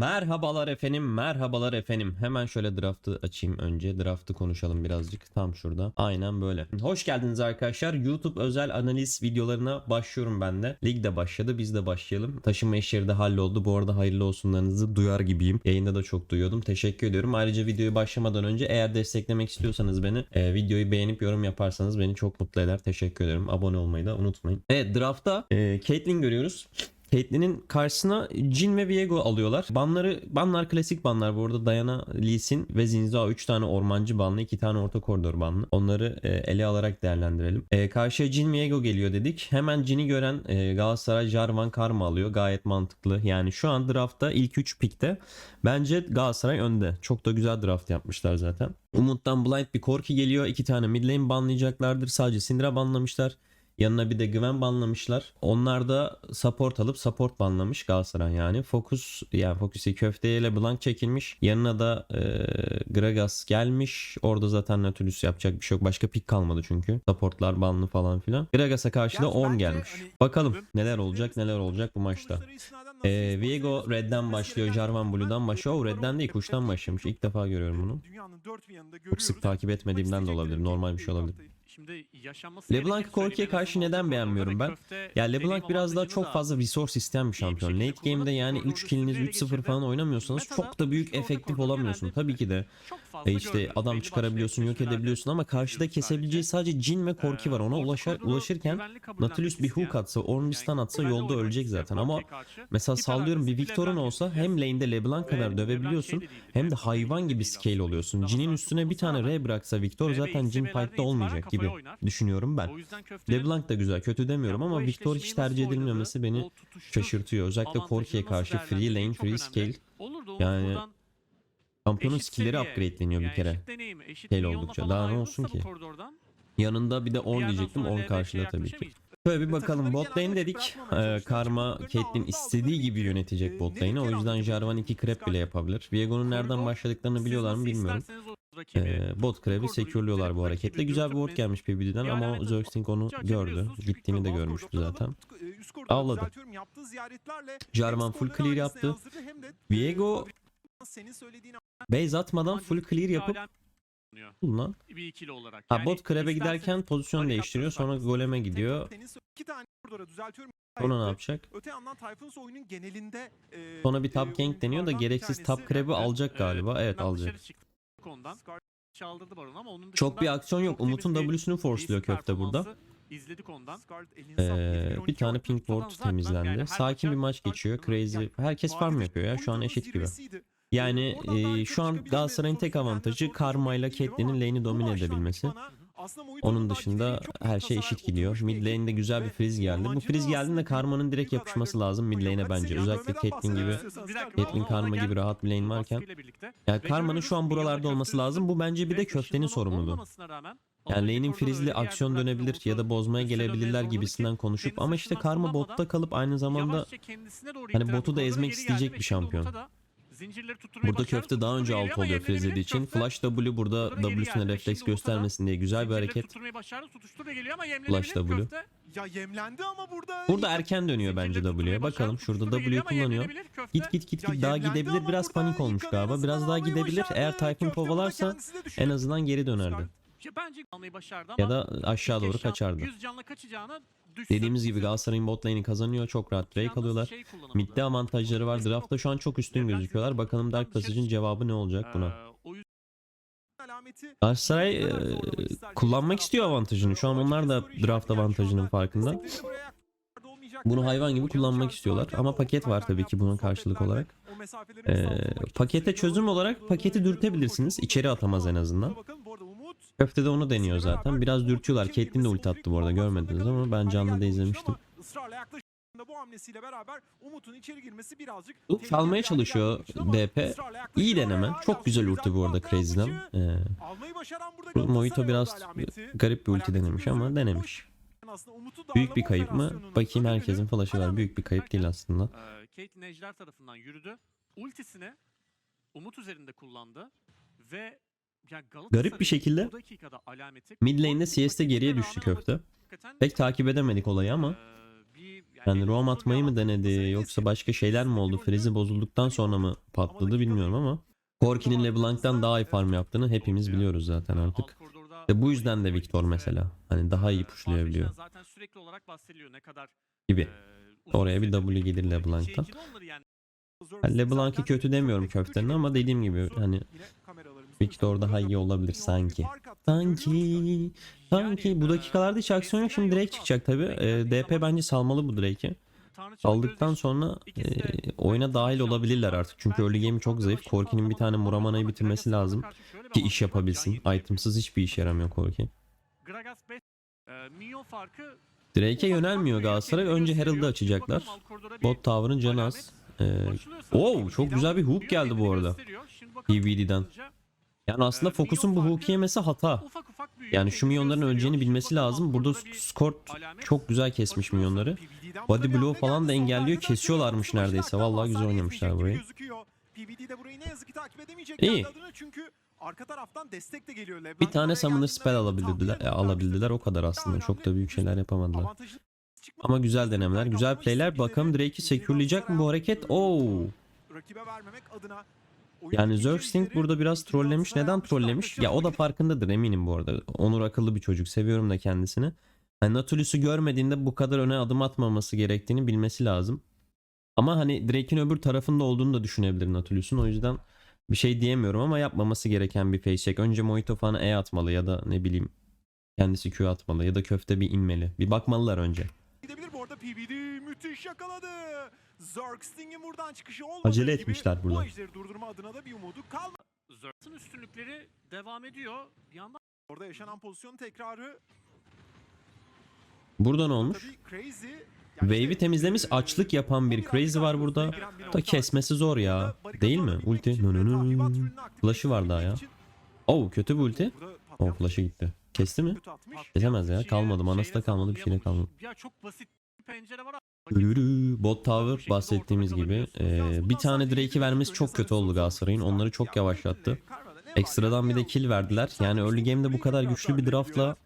Merhabalar efendim, merhabalar efendim. Hemen şöyle draftı açayım önce. Draftı konuşalım birazcık. Tam şurada. Aynen böyle. Hoş geldiniz arkadaşlar. YouTube özel analiz videolarına başlıyorum ben de. Lig de başladı, biz de başlayalım. Taşınma işleri de halloldu. Bu arada hayırlı olsunlarınızı duyar gibiyim. Yayında da çok duyuyordum. Teşekkür ediyorum. Ayrıca videoyu başlamadan önce eğer desteklemek istiyorsanız beni e, videoyu beğenip yorum yaparsanız beni çok mutlu eder. Teşekkür ederim. Abone olmayı da unutmayın. Evet draftta e, Caitlyn görüyoruz. Caitlyn'in karşısına Jin ve Viego alıyorlar. Banları, banlar klasik banlar. Bu arada Diana, Lee Sin ve Zinzao 3 tane ormancı banlı, 2 tane orta koridor banlı. Onları e, ele alarak değerlendirelim. E, karşıya Jin Viego geliyor dedik. Hemen Jin'i gören e, Galatasaray Jarvan Karma alıyor. Gayet mantıklı. Yani şu an draftta ilk 3 pikte bence Galatasaray önde. Çok da güzel draft yapmışlar zaten. Umut'tan Blind bir Korki geliyor. 2 tane mid lane banlayacaklardır. Sadece Syndra banlamışlar. Yanına bir de Güven banlamışlar. Onlar da support alıp support banlamış Galatasaray yani. Focus yani Focus'i köfteyle blank çekilmiş. Yanına da e, Gragas gelmiş. Orada zaten Nautilus yapacak bir şey yok. Başka pick kalmadı çünkü. Supportlar banlı falan filan. Gragas'a karşı da Gerçi 10 bence gelmiş. hani Bakalım neler olacak neler olacak bu maçta. Esports Viego Red'den başlıyor, Jarvan Blue'dan başlıyor. O Red'den değil, kuştan başlamış. İlk defa görüyorum bunu. Çok sık takip etmediğimden de olabilir. Normal bir şey olabilir. Şimdi yaşanması LeBlanc Korki'ye karşı neden beğenmiyorum ben? Ya LeBlanc biraz daha çok fazla resource isteyen bir şampiyon. Late game'de yani kullanıp 3 killiniz ele 3-0 geçirdi. falan oynamıyorsanız çok da büyük efektif olamıyorsun. Tabii ki de e işte adam çıkarabiliyorsun, yok edebiliyorsun ama karşıda kesebileceği sadece. Jin ve Korki var. Ona ulaşır, ulaşırken Nautilus bir hook atsa, Ornn bir stun yani atsa yolda ölecek zaten ama mesela sallıyorum bir Victor'un olsa hem lane'de LeBlanc kadar dövebiliyorsun hem de hayvan gibi scale oluyorsun. Jin'in üstüne bir tane R bıraksa Victor zaten Jin fight'ta olmayacak kafaya gibi düşünüyorum ben. LeBlanc da güzel, kötü demiyorum ama Victor hiç tercih edilmemesi beni şaşırtıyor. Özellikle nasıl karşı free lane, free scale. Yani eşit skill'leri upgradeleniyor bir kere. Scale oldukça. Daha ne olsun ki? Yanında bir de 10 bir yerden diyecektim. sonra 10 LBK'ye karşıda tabii ki. Şöyle bir bakalım bot lane dedik. Ee. Karma Caitlyn istediği gibi yönetecek Ee, bot lane'i. O yüzden. Jarvan 2 crap bile yapabilir. Viego'nun nereden başladıklarını biliyorlar mı bilmiyorum. O Ee, bot crab'i koridoru secure'luyorlar bu hareketle. Güzel bir ward gelmiş PBD'den ama evet, Zergsting onu gördü. Gittiğini de görmüştü zaten. e, Avladı. Jarvan full clear yaptı. e, Viego base atmadan full clear yapıp lan. bir ikili olarak. Ha bot isterseniz giderken pozisyon değiştiriyor. Sonra goleme gidiyor. İki tane koridora düzeltiyorum. Sonra ne yapacak? Öte yandan Typhons oyunun genelinde e, Sonra bir e, top gank deniyor da gereksiz top crab'ı alacak galiba. Evet alacak. Ondan çaldırdı Baron ama onun Çok bir aksiyon yok. Umut'un W'sünü force'luyor köfte burada. İzledik ondan. Ee, 7-1-12 bir tane pink ward zaten temizlendi. Sakin bir maç geçiyor. Crazy. Herkes farm yapıyor ya. Şu an eşit gibi. Yani e, şu an Galatasaray'ın tek avantajı Karma ile ama lane'i domine edebilmesi. Onun dışında her şey eşit gidiyor. Mid lane'de güzel bir freeze geldi. Bu freeze geldiğinde Karma'nın direkt yapışması lazım mid lane'e bence. Özellikle Caitlyn gibi. Caitlyn Karma gibi rahat bir lane varken. Yani Karma'nın şu an buralarda olması lazım. Bu bence bir de köftenin sorumluluğu. Yani lane'in yerde aksiyon dönebilir ya da bozmaya gelebilirler gibisinden konuşup ama işte Karma botta kalıp aynı zamanda hani botu da ezmek isteyecek bir şampiyon. Zincirleri tutturmaya Burada başardı. köfte daha önce geliyor ama oluyor yenilenebilir. için. Flash W burada W'süne geldi ve refleks şimdi göstermesin diye güzel bir zincirleri hareket. tutturmayı başardı. Tutuştur ve geliyor ama Flash W. köfte. Ya yemlendi ama burada Burada erken dönüyor bence Zincirleri W'ye. Bakalım başardı. şurada Tutuştur ve W geliyor ama kullanıyor. yemlenebilir köfte. Git git git Ya git daha yemlendi gidebilir. ama Biraz burada panik olmuş galiba. arasından Biraz daha almayı gidebilir. başardı. Eğer Typhoon Köfte burada kovalarsa de en azından geri dönerdi. Ya Bence almayı başardı ama Ya da aşağı doğru kaçardı. 100 canla kaçacağına. Dediğimiz gibi Galatasaray'ın bot lane'i kazanıyor. Çok rahat Drake alıyorlar. şey. Mid'de avantajları var. Draftta şu an çok üstün gözüküyorlar. Bakalım Dark Passage'in cevabı ne olacak buna. Ee, Galatasaray e, kullanmak istiyor avantajını. Şu an onlar da draft avantajının farkında. Bunu hayvan gibi kullanmak istiyorlar. Ama paket var tabii ki bunun karşılık olarak. Ee, pakete çözüm olarak paketi dürtebilirsiniz. İçeri atamaz en azından. Köfte de onu deniyor zaten. Biraz dürtüyorlar. Caitlyn de ulti attı bu arada görmediniz ama ben canlıda izlemiştim. Israrla yaklaşımında bu hamlesiyle beraber Umut'un içeri girmesi birazcık çalmaya çalışıyor DP. İyi deneme. Çok güzel ulti bu arada Crazy'den. Ee, burada bu Mojito biraz garip bir ulti denemiş ama denemiş. Aslında Umut'u Büyük bir kayıp mı? Bakayım herkesin flash'ı var. Büyük bir kayıp değil aslında. e, Caitlyn Ejder tarafından yürüdü. Ultisini Umut üzerinde kullandı ve Garip bir şekilde Mid lane'de CS'de geriye düştü köfte. Pek takip edemedik olayı ama bir Yani roam atmayı mı denedi yoksa başka şeyler mi oldu? Frizi bozulduktan sonra mı patladı bilmiyorum ama Corki'nin LeBlanc'tan daha iyi farm yaptığını hepimiz biliyoruz zaten artık. Ve bu yüzden de Victor mesela. Hani daha iyi e, pushlayabiliyor Zaten sürekli olarak bahsediliyor ne kadar gibi. e, Oraya bir W gelir oynadığı LeBlanc'tan. yani Ben LeBlanc'ı kötü demiyorum köftenin ama dediğim gibi hani Victor daha iyi olabilir sanki. Sanki sanki bu dakikalarda hiç aksiyon yok şimdi Drake çıkacak tabi. DP bence salmalı bu Drake'i. Aldıktan sonra e, oyuna dahil olabilirler artık. Çünkü early game çok zayıf. Corki'nin bir tane Muramana'yı bitirmesi lazım ki iş yapabilsin. Itemsız hiçbir iş yaramıyor Corki. Gragas 5 e, minyon farkı Drake'e yönelmiyor Galatasaray. Önce. Herald'ı açacaklar. Bot Tower'ın canı az. Ee, PVD'den çok güzel bir hook geldi bu arada. PVD'den. Yani aslında Ee, fokusun bu hook yemesi hata. Yani şu milyonların öleceğini bilmesi lazım. Burada koridorda bir skor alamet. çok güzel kesmiş milyonları. Body blow falan da engelliyor. Kesiyorlarmış neredeyse. Vallahi güzel oynamışlar burayı. İyi. Bir tane Summoner spell alabildiler, e, alabildiler o kadar aslında. Çok da büyük şeyler yapamadılar. Avantajı çıkmadı. Ama güzel denemeler, güzel playler. Bakalım Drake'i secure'layacak mı bu hareket? Oo. Rakibe vermemek adına Yani Zergsting burada biraz trollemiş. Neden trollemiş? Ya o da farkındadır eminim bu arada. Onur akıllı bir çocuk. Seviyorum da kendisini. Hani Nautilus'u görmediğinde bu kadar öne adım atmaması gerektiğini bilmesi lazım. Ama hani Drake'in öbür tarafında olduğunu da düşünebilir Nautilus'un. O yüzden bir şey diyemiyorum ama yapmaması gereken bir face check. Önce Mojito falan E atmalı ya da ne bileyim kendisi Q atmalı ya da köfte bir inmeli. Bir bakmalılar önce. Gidebilir. Bu arada PVD müthiş yakaladı. Zergsting'in buradan çıkışı olmadığı Acele gibi etmişler burada. Bu ejderi durdurma adına da bir umudu kalmadı. Zert'ın üstünlükleri devam ediyor. Bir yandan Orada yaşanan pozisyon tekrarı Burada ne olmuş? tabii crazy. Wave'i temizlemiş açlık yapan bir Crazy var burada. Da kesmesi zor ya. Değil mi? Ulti. Flash'ı var daha ya. Oh kötü bir ulti. Oh flash'ı gitti. Kesti mi? Kesemez ya. Kalmadı. Manası da kalmadı. Bir şey kalmadı. Ya çok basit bir pencere var. Yürü. Bot Tower bahsettiğimiz gibi e, bir tane Drake'i vermesi çok kötü oldu Galatasaray'ın. Onları çok yavaşlattı. Ekstradan bir de kill verdiler. Yani early game'de bu kadar güçlü bir draftla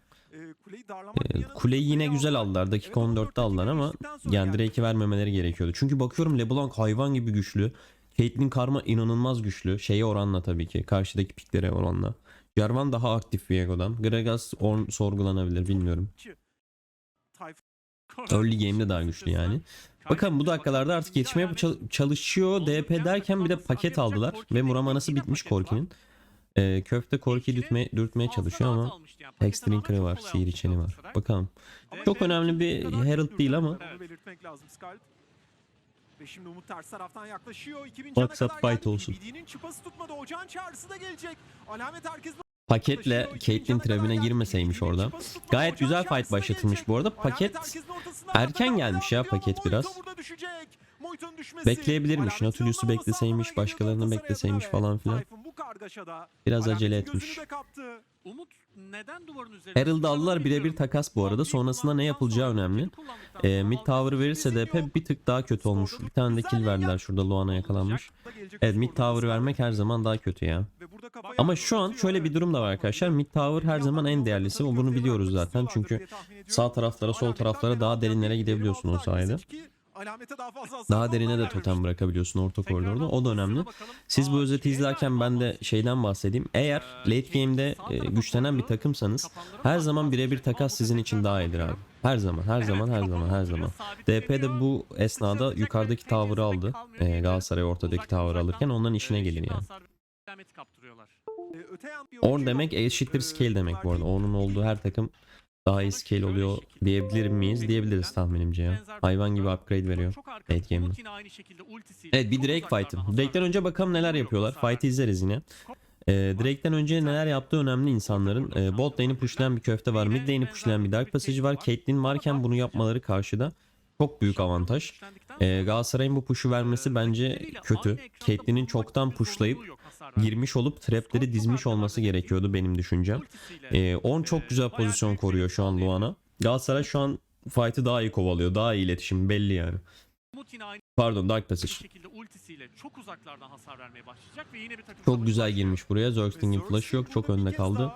e, kuleyi yine güzel aldılar. Dakika 14'te aldılar ama yani Drake'i vermemeleri gerekiyordu. Çünkü bakıyorum LeBlanc hayvan gibi güçlü. Caitlyn Karma inanılmaz güçlü. Şeye oranla tabii ki. Karşıdaki piklere oranla. Jarvan daha aktif Viego'dan. Gragas on sorgulanabilir bilmiyorum. Early game'de daha güçlü yani. Bakalım bu dakikalarda artık yetişmeye çal- çalışıyor. DP derken bir de paket aldılar. Ve Muramanası bitmiş Korki'nin. Ee, köfte Korki'yi dürtmeye, dürtmeye çalışıyor ama Hexdrinker'ı var, sihir içeni var. Bakalım. Çok önemli bir Herald değil ama. Ve şimdi Umut ters taraftan yaklaşıyor. 2000 cana kadar geldi. olsun. BBD'nin çıpası tutmadı. Ocağın çağrısı da gelecek. Alamet herkesin paketle Caitlyn trebine girmeseymiş orada. Gayet güzel fight başlatılmış bu arada. Paket erken gelmiş ya paket biraz. Bekleyebilirmiş. Nautilus'u bekleseymiş, başkalarını bekleseymiş falan filan. Biraz acele etmiş. Umut neden duvarın üzerinde? Herald'ı aldılar birebir takas bu arada. Sonrasında ne yapılacağı önemli. Ee, mid tower verirse DP bir tık daha kötü olmuş. Bir tane de kill verdiler şurada Luana yakalanmış. Evet mid tower vermek her zaman daha kötü ya. Ama şu an şöyle bir durum da var arkadaşlar. Mid tower her zaman en değerlisi. O bunu biliyoruz zaten. Çünkü sağ taraflara sol taraflara daha derinlere gidebiliyorsun o sayede. Daha derine de totem bırakabiliyorsun orta koridorda. O da önemli. Siz bu özeti izlerken ben de şeyden bahsedeyim. Eğer late game'de e, güçlenen bir takımsanız her zaman birebir takas sizin için daha iyidir abi. Her zaman, her zaman, her zaman, her zaman. DP de bu esnada yukarıdaki tower'ı aldı. E, Galatasaray ortadaki tower'ı alırken onların işine gelir yani. Orn demek eşittir scale demek bu arada. Orn'un olduğu her takım daha iyi scale oluyor diyebilir miyiz? Diyebiliriz tahminimce ya. Hayvan gibi upgrade veriyor. Late game'de. Evet bir Drake fight'ı. Drake'den önce bakalım neler yapıyorlar. Fight'ı izleriz yine. Ee, Drake'den önce neler yaptığı önemli insanların. Ee, bot lane'i pushlayan bir köfte var. Mid lane'i pushlayan bir Dark Passage var. Caitlyn varken bunu yapmaları karşıda. Çok büyük avantaj. Ee, Galatasaray'ın bu push'u vermesi bence kötü. Caitlyn'in çoktan pushlayıp girmiş olup trapleri dizmiş olması gerekiyordu benim düşüncem. Ee, On çok güzel pozisyon koruyor şu an Luana. Galatasaray şu an fight'ı daha iyi kovalıyor. Daha iyi iletişim belli yani. Pardon Dark Passage. çok uzaklardan hasar vermeye başlayacak ve yine bir takım Çok güzel girmiş buraya. Zergsting'in flash'ı yok. Çok önde kaldı.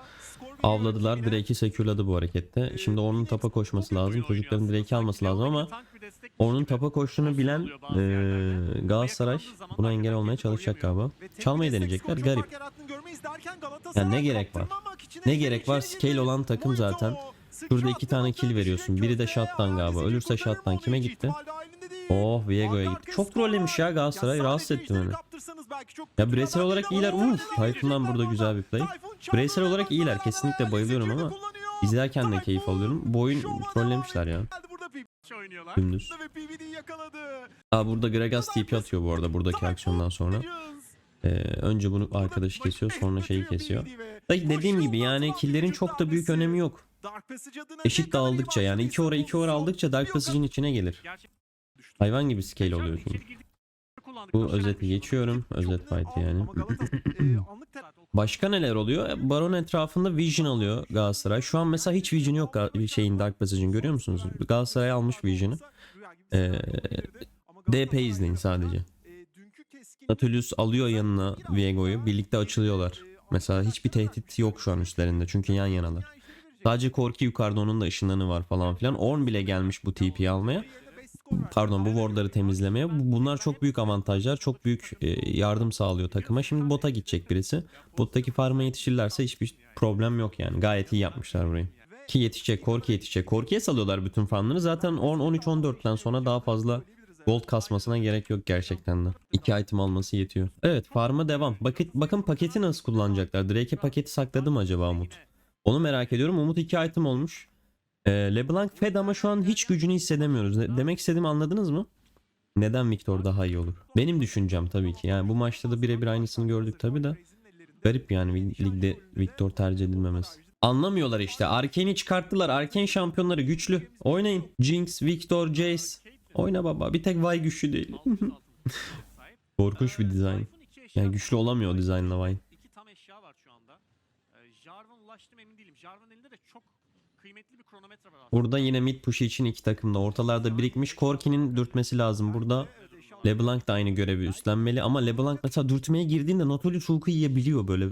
Avladılar. Drake'i secureladı bu harekette. Şimdi onun tapa koşması lazım. Çocukların Drake'i alması lazım ama onun tapa koştuğunu bilen eee, Galatasaray buna engel olmaya çalışacak galiba. Çalmayı deneyecekler. Garip. Ya ne gerek var? Ne gerek var? Scale olan takım zaten. Şurada iki tane kill veriyorsun. Biri de shot'tan galiba. Ölürse shot'tan kime gitti? Oh Viego'ya gitti. Çok trollemiş ya Galatasaray. Rahatsız etti beni. Ya bireysel olarak iyiler. Uf, Tayfun'dan burada güzel bir play. Bireysel olarak iyiler. Kesinlikle bayılıyorum ama izlerken de keyif alıyorum. Bu oyun trollemişler ya. Oynuyorlar. Dümdüz. Aa burada Gragas TP atıyor bu arada buradaki aksiyondan sonra. Ee, önce bunu arkadaşı kesiyor sonra şeyi kesiyor. Dediğim gibi yani killerin çok da büyük önemi yok. Eşit dağıldıkça yani iki ora iki ora aldıkça Dark Passage'in içine gelir. Hayvan gibi scale oluyor çünkü. Bu özeti geçiyorum. Özet fight yani. Başka neler oluyor? E, Baron etrafında Vision alıyor Galatasaray. Şu an mesela hiç Vision yok şeyin Dark Passage'in görüyor musunuz? Galatasaray almış Vision'ı. Ee, DP izleyin sadece. Nautilus alıyor yanına Viego'yu. Birlikte açılıyorlar. Mesela hiçbir tehdit yok şu an üstlerinde. Çünkü yan yanalar. Sadece Korki yukarıda onun da ışınlanı var falan filan. Orn bile gelmiş bu TP'yi almaya. Pardon bu wardları temizlemeye. Bu- Bunlar çok büyük avantajlar. Çok büyük e, yardım sağlıyor takıma. Şimdi bota gidecek birisi. Bottaki farma yetişirlerse hiçbir problem yok yani. Gayet iyi yapmışlar burayı. Ki yetişecek, Korki yetişecek. Korki'ye salıyorlar bütün farmları. Zaten 10 13 14'ten sonra daha fazla gold kasmasına gerek yok gerçekten de. İki item alması yetiyor. Evet farma devam. Bakın, bakın paketi nasıl kullanacaklar. Drake'e paketi sakladı mı acaba Umut? Onu merak ediyorum. Umut iki item olmuş. Ee, LeBlanc fed ama şu an hiç gücünü hissedemiyoruz. Ne- demek istediğimi anladınız mı? Neden Victor daha iyi olur? Benim düşüncem tabii ki. Yani bu maçta da birebir aynısını gördük tabii de. Garip yani ligde Victor tercih edilmemesi. Anlamıyorlar işte. Arkane'i çıkarttılar. Arkane şampiyonları güçlü. Oynayın. Jinx, Victor, Jace. Oyna baba. Bir tek Vay güçlü değil. Korkunç bir dizayn. Yani güçlü olamıyor o dizaynla Vay. İki tam eşya var şu anda. Ee, Jarvan ulaştı mı emin değilim. Jarvan elinde de çok kıymetli bir kronometre var aslında. Burada yine mid push için iki takım da ortalarda birikmiş. Korki'nin dürtmesi lazım. Burada LeBlanc da aynı görevi üstlenmeli ama LeBlanc mesela dürtmeye girdiğinde Nautilus Hulk'u yiyebiliyor böyle.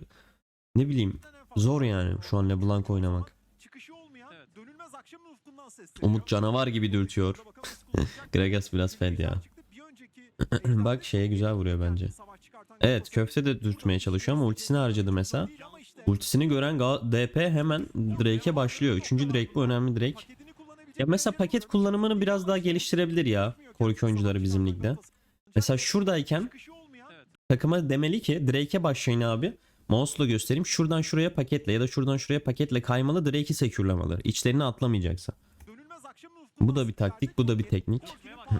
Ne bileyim zor yani şu an LeBlanc oynamak. Çıkışı olmayan Evet. dönülmez akşamın ufkundan sesleniyor. Umut canavar gibi dürtüyor. Gragas biraz fed ya. Bak şeye güzel vuruyor bence. Evet köfte de dürtmeye çalışıyor ama ultisini harcadı mesela. Ultisini gören DP hemen Drake'e başlıyor. Üçüncü Drake bu önemli Drake. Ya mesela paket kullanımını biraz daha geliştirebilir ya korku oyuncuları bizim ligde. Mesela şuradayken takıma demeli ki Drake'e başlayın abi. Mouse'la göstereyim. Şuradan şuraya paketle ya da şuradan şuraya paketle kaymalı Drake'i sekürlemalı. İçlerini atlamayacaksa. Bu da bir taktik, bu da bir teknik.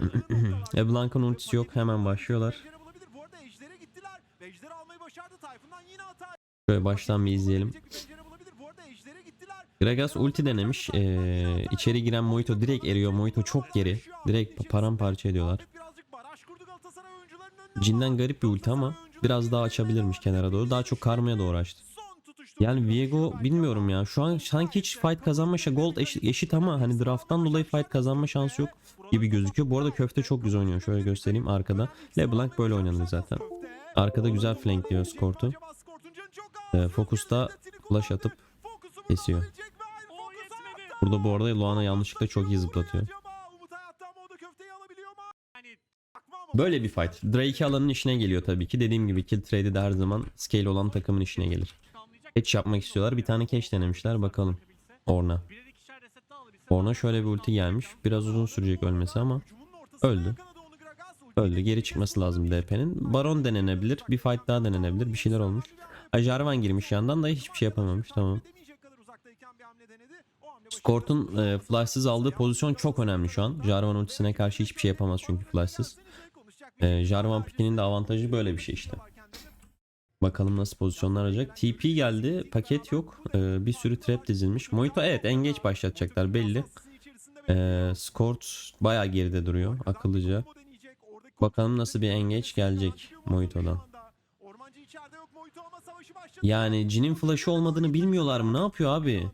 LeBlanc'ın ultisi yok. Hemen başlıyorlar. Şöyle baştan bir izleyelim. Gragas ulti denemiş. Ee, içeri giren Moito direkt eriyor. Moito çok geri. Direkt paramparça ediyorlar. Cinden garip bir ulti ama biraz daha açabilirmiş kenara doğru. Daha çok karmaya doğru açtı. Yani Viego bilmiyorum ya. Şu an sanki hiç fight kazanma şa- gold eşit, eşit ama hani drafttan dolayı fight kazanma şansı yok gibi gözüküyor. Bu arada köfte çok güzel oynuyor. Şöyle göstereyim arkada. LeBlanc böyle oynanır zaten. Arkada güzel flankliyor Skort'u. Ee, Focus'ta flash atıp kesiyor. Burada bu arada Luana yanlışlıkla çok iyi zıplatıyor. Böyle bir fight. Drake alanın işine geliyor tabii ki. Dediğim gibi kill trade'i de her zaman scale olan takımın işine gelir. Catch yapmak istiyorlar. Bir tane catch denemişler. Bakalım. Orna. Orna şöyle bir ulti gelmiş. Biraz uzun sürecek ölmesi ama öldü. Öldü. Geri çıkması lazım DP'nin. Baron denenebilir. Bir fight daha denenebilir. Bir şeyler olmuş. Ha, Jarvan girmiş yandan da hiçbir şey yapamamış. Tamam. Skort'un e, flashsız aldığı pozisyon çok önemli şu an. Jarvan ultisine karşı hiçbir şey yapamaz çünkü flashsız. E, Jarvan pickinin de avantajı böyle bir şey işte. Bakalım nasıl pozisyonlar alacak. TP geldi. Paket yok. E, bir sürü trap dizilmiş. Moito evet engage başlatacaklar belli. E, Skort bayağı geride duruyor. Akıllıca. Bakalım nasıl bir engage gelecek Moito'dan. Yani Jin'in flash'ı olmadığını bilmiyorlar mı? Ne yapıyor abi?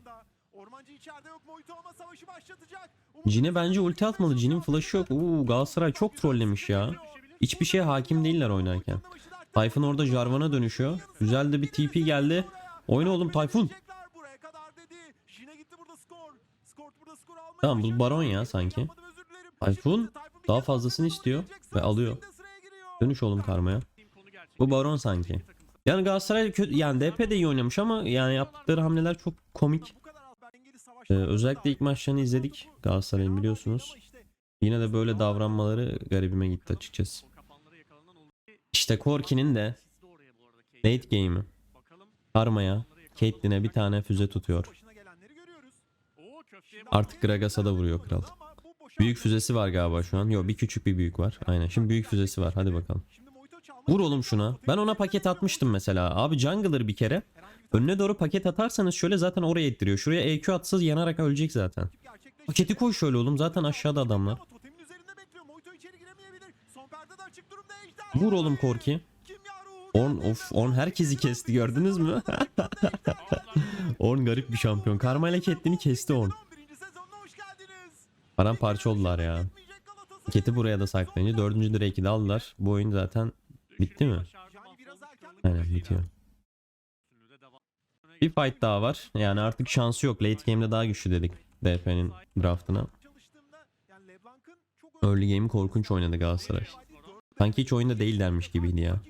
Yabancı içeride yok. Moito ama savaşı başlatacak. Cine bence ulti atmalı. Cine'in flash'ı yok. Uuu Galatasaray çok trollemiş ya. Hiçbir şeye hakim değiller oynarken. Tayfun orada Jarvan'a dönüşüyor. Güzel de bir TP geldi. Oyna oğlum Tayfun. Buraya kadar dedi. Yine gitti burada skor. Skor burada skor almaya Tamam, bu. Baron ya sanki. Tayfun daha fazlasını istiyor ve alıyor. Dönüş oğlum karmaya. Bu Baron sanki. Yani Galatasaray kötü yani DP de iyi oynamış ama yani yaptıkları hamleler çok komik. Ee, özellikle ilk maçlarını izledik Galatasaray'ın biliyorsunuz. Yine de böyle davranmaları garibime gitti açıkçası. İşte Korki'nin de late game'i. Karma'ya Caitlyn'e bir tane füze tutuyor. Artık Gragas'a da vuruyor kral. Büyük füzesi var galiba şu an. Yok bir küçük bir büyük var. Aynen şimdi büyük füzesi var. Hadi bakalım. Vur oğlum şuna. Ben ona paket atmıştım mesela. Abi jungler bir kere. Önüne doğru paket atarsanız şöyle zaten oraya ettiriyor. Şuraya EQ atsa yanarak ölecek zaten. Paketi koy şöyle oğlum. Zaten aşağıda adamlar. Vur oğlum Korki. Orn of Orn herkesi kesti gördünüz mü? Orn garip bir şampiyon. Karma ile Caitlyn'i kesti Orn. 11. sezonuna hoş geldiniz. Paramparça oldular ya. Keti buraya da saklayınca dördüncü Drake'i de aldılar. Bu oyun zaten bitti mi? Aynen bitiyor. Bir fight daha var. Yani artık şansı yok. Late game'de daha güçlü dedik. DP'nin draftına. Early game'i korkunç oynadı Galatasaray. Sanki hiç oyunda değillermiş gibiydi ya.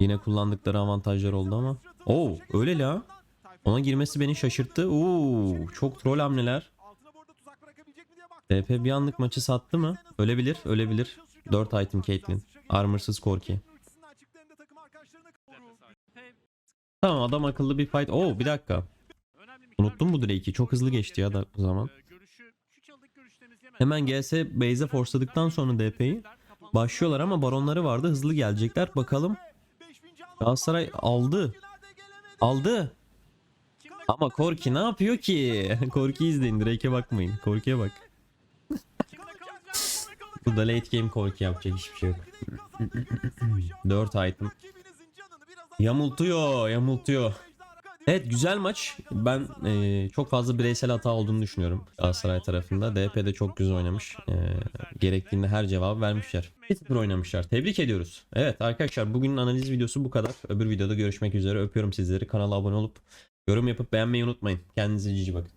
Yine kullandıkları avantajlar oldu ama. Oo öyle la. Ona girmesi beni şaşırttı. Oo çok troll hamleler. DP bir anlık maçı sattı mı? Ölebilir, ölebilir. 4 item Caitlyn. Armorsız Corki. Tamam adam akıllı bir fight. Oo bir dakika. Unuttum bu Drake'i. Çok hızlı geçti ya da zaman. Hemen GS base'e forsladıktan sonra DP'yi başlıyorlar ama baronları vardı. Hızlı gelecekler. Bakalım. Galatasaray aldı. Aldı. Ama Korki ne yapıyor ki? Korki izleyin. Drake'e bakmayın. Korki'ye bak. Bu da late game Korki yapacak hiçbir şey yok. 4 item. Yamultuyor, yamultuyor. Evet güzel maç. Ben eee, çok fazla bireysel hata olduğunu düşünüyorum Galatasaray tarafında. DP de çok güzel oynamış. Eee, gerektiğinde her cevabı vermişler. 1-0 oynamışlar. Tebrik ediyoruz. Evet arkadaşlar bugünün analiz videosu bu kadar. Öbür videoda görüşmek üzere. Öpüyorum sizleri. Kanala abone olup yorum yapıp beğenmeyi unutmayın. Kendinize cici bakın.